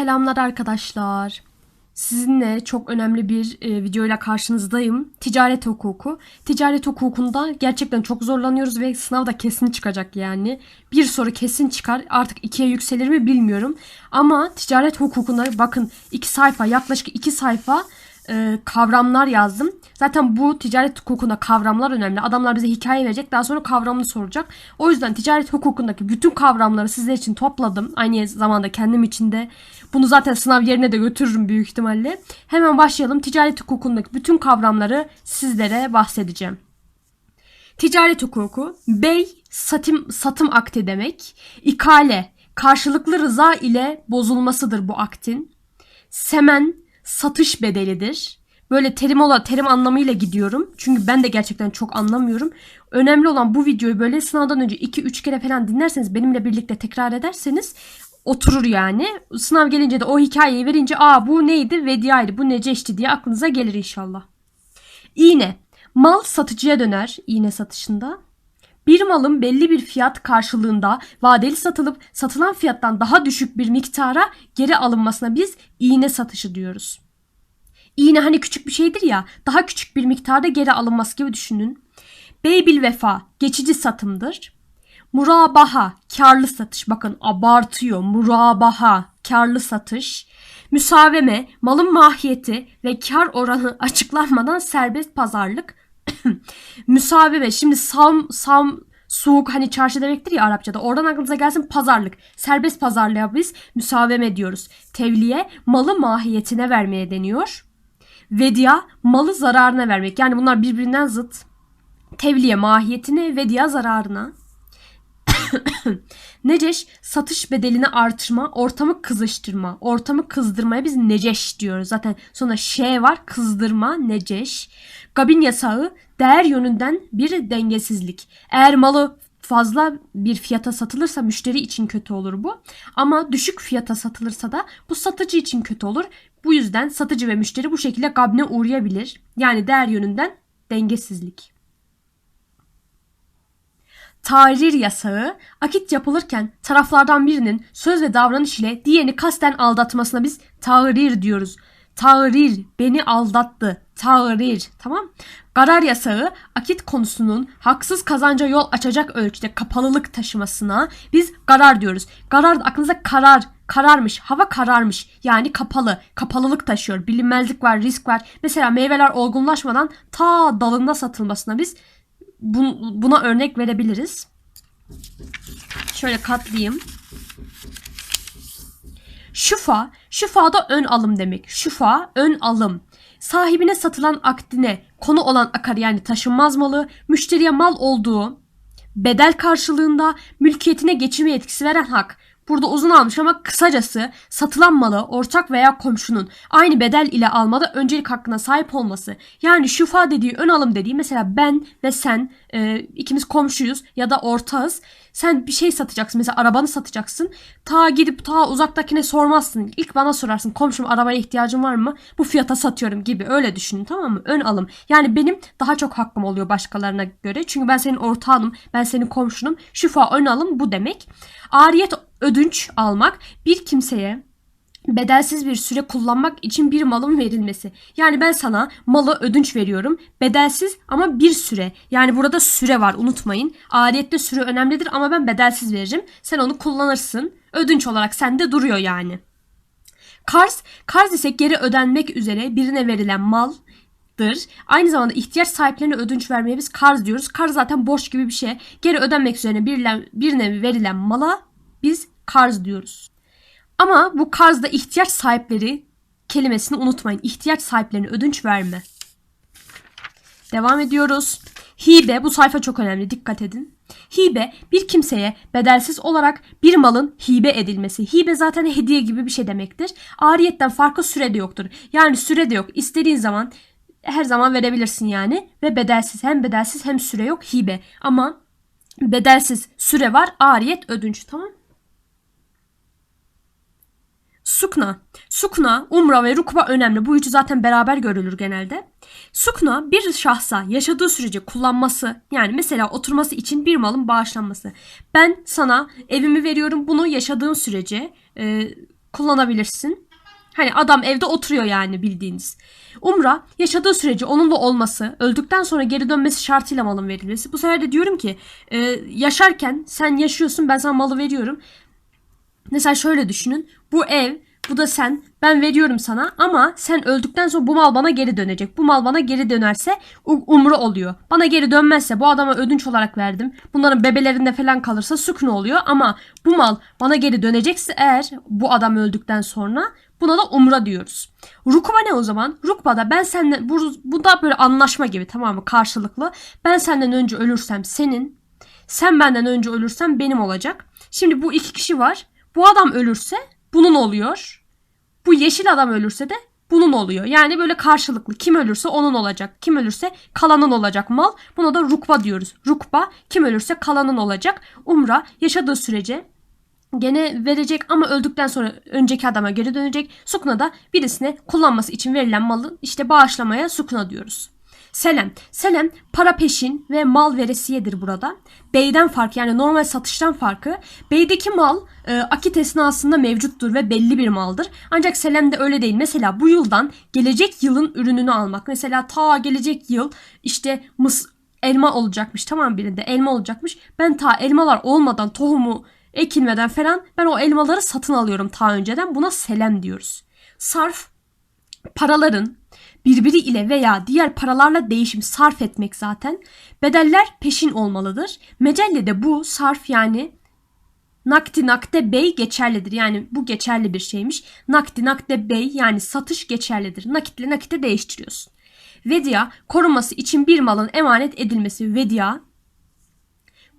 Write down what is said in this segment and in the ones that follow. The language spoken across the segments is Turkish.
Selamlar arkadaşlar. Sizinle çok önemli bir e, videoyla karşınızdayım. Ticaret hukuku. Ticaret hukukunda gerçekten çok zorlanıyoruz ve sınavda kesin çıkacak yani. Bir soru kesin çıkar. Artık ikiye yükselir mi bilmiyorum. Ama ticaret hukukunda bakın iki sayfa yaklaşık iki sayfa e, kavramlar yazdım. Zaten bu ticaret hukukunda kavramlar önemli. Adamlar bize hikaye verecek daha sonra kavramını soracak. O yüzden ticaret hukukundaki bütün kavramları sizler için topladım. Aynı zamanda kendim için de. Bunu zaten sınav yerine de götürürüm büyük ihtimalle. Hemen başlayalım. Ticaret hukukundaki bütün kavramları sizlere bahsedeceğim. Ticaret hukuku, bey satım, satım akti demek. İkale, karşılıklı rıza ile bozulmasıdır bu aktin. Semen, satış bedelidir. Böyle terim ola terim anlamıyla gidiyorum. Çünkü ben de gerçekten çok anlamıyorum. Önemli olan bu videoyu böyle sınavdan önce 2-3 kere falan dinlerseniz benimle birlikte tekrar ederseniz oturur yani. Sınav gelince de o hikayeyi verince aa bu neydi Vedia'ydı bu neceşti diye aklınıza gelir inşallah. İğne. Mal satıcıya döner iğne satışında. Bir malın belli bir fiyat karşılığında vadeli satılıp satılan fiyattan daha düşük bir miktara geri alınmasına biz iğne satışı diyoruz. İğne hani küçük bir şeydir ya daha küçük bir miktarda geri alınması gibi düşünün. Beybil vefa geçici satımdır. Murabaha karlı satış bakın abartıyor murabaha karlı satış. Müsaveme malın mahiyeti ve kar oranı açıklanmadan serbest pazarlık. Müsaveme şimdi sam sam soğuk hani çarşı demektir ya Arapçada. Oradan aklınıza gelsin pazarlık. Serbest pazarlığa biz müsaveme diyoruz. Tevliye malı mahiyetine vermeye deniyor. Vedia malı zararına vermek. Yani bunlar birbirinden zıt. Tevliye mahiyetine, vedia zararına. Neceş satış bedelini artırma, ortamı kızıştırma. Ortamı kızdırmaya biz neceş diyoruz. Zaten sonra şey var kızdırma, neceş. Gabin yasağı değer yönünden bir dengesizlik. Eğer malı fazla bir fiyata satılırsa müşteri için kötü olur bu. Ama düşük fiyata satılırsa da bu satıcı için kötü olur. Bu yüzden satıcı ve müşteri bu şekilde gabne uğrayabilir. Yani değer yönünden dengesizlik. Tahrir yasağı akit yapılırken taraflardan birinin söz ve davranış ile diğerini kasten aldatmasına biz tahrir diyoruz. Tahrir beni aldattı. Tahrir tamam. Karar yasağı akit konusunun haksız kazanca yol açacak ölçüde kapalılık taşımasına biz karar diyoruz. Karar aklınıza karar kararmış, hava kararmış. Yani kapalı, kapalılık taşıyor. Bilinmezlik var, risk var. Mesela meyveler olgunlaşmadan ta dalında satılmasına biz buna örnek verebiliriz. Şöyle katlayayım. Şufa, şufa da ön alım demek. Şufa, ön alım. Sahibine satılan akdine konu olan akar yani taşınmaz malı, müşteriye mal olduğu bedel karşılığında mülkiyetine geçirme yetkisi veren hak. Burada uzun almış ama kısacası satılan malı ortak veya komşunun aynı bedel ile almada öncelik hakkına sahip olması. Yani şufa dediği ön alım dediği mesela ben ve sen e, ikimiz komşuyuz ya da ortağız. Sen bir şey satacaksın mesela arabanı satacaksın. Ta gidip ta uzaktakine sormazsın. İlk bana sorarsın komşum arabaya ihtiyacın var mı? Bu fiyata satıyorum gibi öyle düşünün tamam mı? Ön alım. Yani benim daha çok hakkım oluyor başkalarına göre. Çünkü ben senin ortağınım. Ben senin komşunum. Şufa ön alım bu demek. Ariyet ödünç almak bir kimseye bedelsiz bir süre kullanmak için bir malın verilmesi. Yani ben sana malı ödünç veriyorum. Bedelsiz ama bir süre. Yani burada süre var unutmayın. Ariyette süre önemlidir ama ben bedelsiz veririm. Sen onu kullanırsın. Ödünç olarak sende duruyor yani. Karz, karz ise geri ödenmek üzere birine verilen mal, Aynı zamanda ihtiyaç sahiplerine ödünç vermeye biz karz diyoruz. Karz zaten borç gibi bir şey. Geri ödenmek üzere birine, birine verilen mala biz karz diyoruz. Ama bu karzda ihtiyaç sahipleri kelimesini unutmayın. İhtiyaç sahiplerine ödünç verme. Devam ediyoruz. Hibe bu sayfa çok önemli dikkat edin. Hibe bir kimseye bedelsiz olarak bir malın hibe edilmesi. Hibe zaten hediye gibi bir şey demektir. Ariyetten farkı sürede yoktur. Yani sürede yok. İstediğin zaman her zaman verebilirsin yani. Ve bedelsiz hem bedelsiz hem süre yok hibe. Ama bedelsiz süre var ariyet ödünç tamam Sukna. Sukna, umra ve rukba önemli. Bu üçü zaten beraber görülür genelde. Sukna bir şahsa yaşadığı sürece kullanması yani mesela oturması için bir malın bağışlanması. Ben sana evimi veriyorum bunu yaşadığın sürece e, kullanabilirsin. Hani adam evde oturuyor yani bildiğiniz. Umra yaşadığı sürece onunla olması, öldükten sonra geri dönmesi şartıyla malın verilmesi. Bu sefer de diyorum ki e, yaşarken sen yaşıyorsun ben sana malı veriyorum. Mesela şöyle düşünün. Bu ev, bu da sen. Ben veriyorum sana ama sen öldükten sonra bu mal bana geri dönecek. Bu mal bana geri dönerse umru oluyor. Bana geri dönmezse bu adama ödünç olarak verdim. Bunların bebelerinde falan kalırsa sükun oluyor ama bu mal bana geri dönecekse eğer bu adam öldükten sonra buna da umra diyoruz. Rukba ne o zaman? Rukba'da ben senden bu, bu da böyle anlaşma gibi tamam mı karşılıklı. Ben senden önce ölürsem senin, sen benden önce ölürsen benim olacak. Şimdi bu iki kişi var. Bu adam ölürse bunun oluyor. Bu yeşil adam ölürse de bunun oluyor. Yani böyle karşılıklı. Kim ölürse onun olacak. Kim ölürse kalanın olacak mal. Buna da rukba diyoruz. Rukba kim ölürse kalanın olacak. Umra yaşadığı sürece gene verecek ama öldükten sonra önceki adama geri dönecek. Sukna da birisine kullanması için verilen malı işte bağışlamaya sukna diyoruz. Selem. Selem para peşin ve mal veresiyedir burada. Beyden fark yani normal satıştan farkı. Beydeki mal e, akit esnasında mevcuttur ve belli bir maldır. Ancak Selem'de öyle değil. Mesela bu yıldan gelecek yılın ürününü almak. Mesela ta gelecek yıl işte mıs elma olacakmış tamam birinde elma olacakmış. Ben ta elmalar olmadan tohumu ekilmeden falan ben o elmaları satın alıyorum ta önceden. Buna selem diyoruz. Sarf paraların birbiri ile veya diğer paralarla değişim sarf etmek zaten. Bedeller peşin olmalıdır. Mecellede bu sarf yani nakdi nakde bey geçerlidir. Yani bu geçerli bir şeymiş. Nakdi nakde bey yani satış geçerlidir. Nakitle nakite değiştiriyorsun. Vedia korunması için bir malın emanet edilmesi. Vedia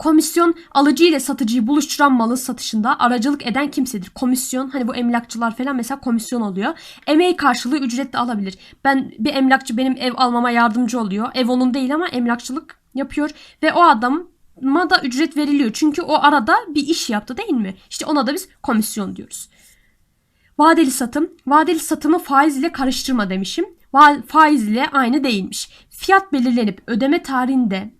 Komisyon alıcı ile satıcıyı buluşturan malın satışında aracılık eden kimsedir. Komisyon hani bu emlakçılar falan mesela komisyon oluyor. Emeği karşılığı ücretli alabilir. Ben bir emlakçı benim ev almama yardımcı oluyor. Ev onun değil ama emlakçılık yapıyor ve o adama da ücret veriliyor. Çünkü o arada bir iş yaptı değil mi? İşte ona da biz komisyon diyoruz. Vadeli satım. Vadeli satımı faiz ile karıştırma demişim. Faiz ile aynı değilmiş. Fiyat belirlenip ödeme tarihinde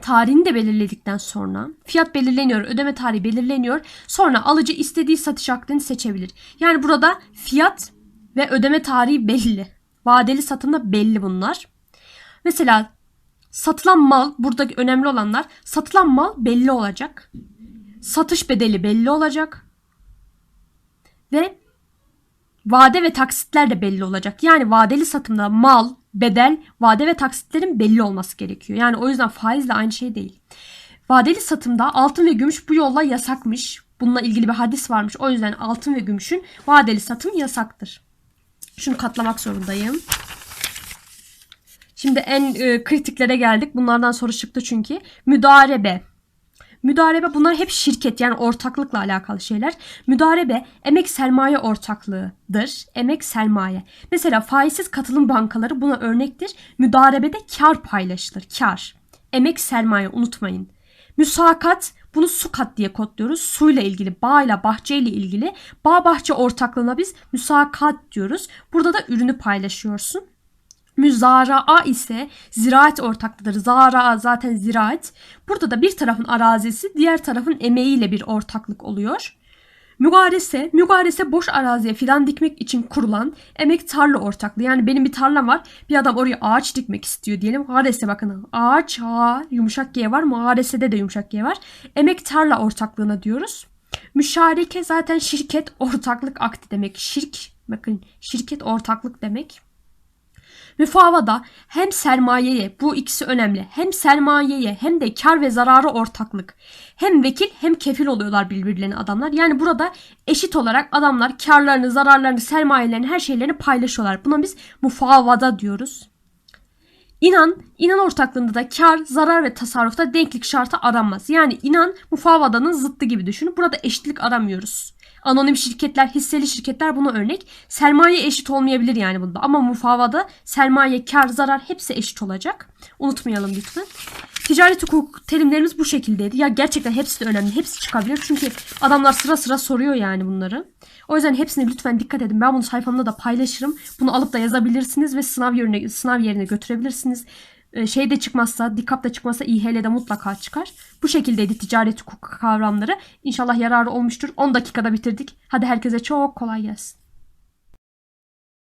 tarihini de belirledikten sonra fiyat belirleniyor, ödeme tarihi belirleniyor. Sonra alıcı istediği satış akdini seçebilir. Yani burada fiyat ve ödeme tarihi belli. Vadeli satımda belli bunlar. Mesela satılan mal, burada önemli olanlar, satılan mal belli olacak. Satış bedeli belli olacak. Ve vade ve taksitler de belli olacak. Yani vadeli satımda mal, bedel, vade ve taksitlerin belli olması gerekiyor. Yani o yüzden faizle aynı şey değil. Vadeli satımda altın ve gümüş bu yolla yasakmış. Bununla ilgili bir hadis varmış. O yüzden altın ve gümüşün vadeli satım yasaktır. Şunu katlamak zorundayım. Şimdi en e, kritiklere geldik. Bunlardan soru çıktı çünkü. Müdarebe. Müdarebe bunlar hep şirket yani ortaklıkla alakalı şeyler. Müdarebe emek sermaye ortaklığıdır. Emek sermaye. Mesela faizsiz katılım bankaları buna örnektir. Müdarebede kar paylaşılır. Kar. Emek sermaye unutmayın. Müsakat bunu sukat diye kodluyoruz. Suyla ilgili, bağla, bahçeyle ilgili. Bağ bahçe ortaklığına biz müsakat diyoruz. Burada da ürünü paylaşıyorsun. Müzaraa ise ziraat ortaklığıdır. Zaraa zaten ziraat. Burada da bir tarafın arazisi diğer tarafın emeğiyle bir ortaklık oluyor. Mügarese, mügarese boş araziye fidan dikmek için kurulan emek tarla ortaklığı. Yani benim bir tarlam var. Bir adam oraya ağaç dikmek istiyor diyelim. Garese bakın. Ağaç, ha, yumuşak G var. Muharesede de yumuşak G var. Emek tarla ortaklığına diyoruz. Müşareke zaten şirket ortaklık akti demek. Şirk, bakın şirket ortaklık demek. Müfavada hem sermayeye bu ikisi önemli. Hem sermayeye hem de kar ve zararı ortaklık. Hem vekil hem kefil oluyorlar birbirlerine adamlar. Yani burada eşit olarak adamlar karlarını, zararlarını, sermayelerini, her şeylerini paylaşıyorlar. Buna biz mufavada diyoruz. İnan, inan ortaklığında da kar, zarar ve tasarrufta denklik şartı aranmaz. Yani inan mufavadanın zıttı gibi düşünün. Burada eşitlik aramıyoruz. Anonim şirketler, hisseli şirketler buna örnek. Sermaye eşit olmayabilir yani bunda. Ama mufavada sermaye, kar, zarar hepsi eşit olacak. Unutmayalım lütfen. Ticaret hukuk terimlerimiz bu şekildeydi. Ya gerçekten hepsi de önemli. Hepsi çıkabilir. Çünkü adamlar sıra sıra soruyor yani bunları. O yüzden hepsine lütfen dikkat edin. Ben bunu sayfamda da paylaşırım. Bunu alıp da yazabilirsiniz ve sınav yerine sınav yerine götürebilirsiniz. e, şey de çıkmazsa, dikkat da çıkmazsa İHL'de mutlaka çıkar. Bu şekildeydi ticaret hukuku kavramları. İnşallah yararı olmuştur. 10 dakikada bitirdik. Hadi herkese çok kolay gelsin.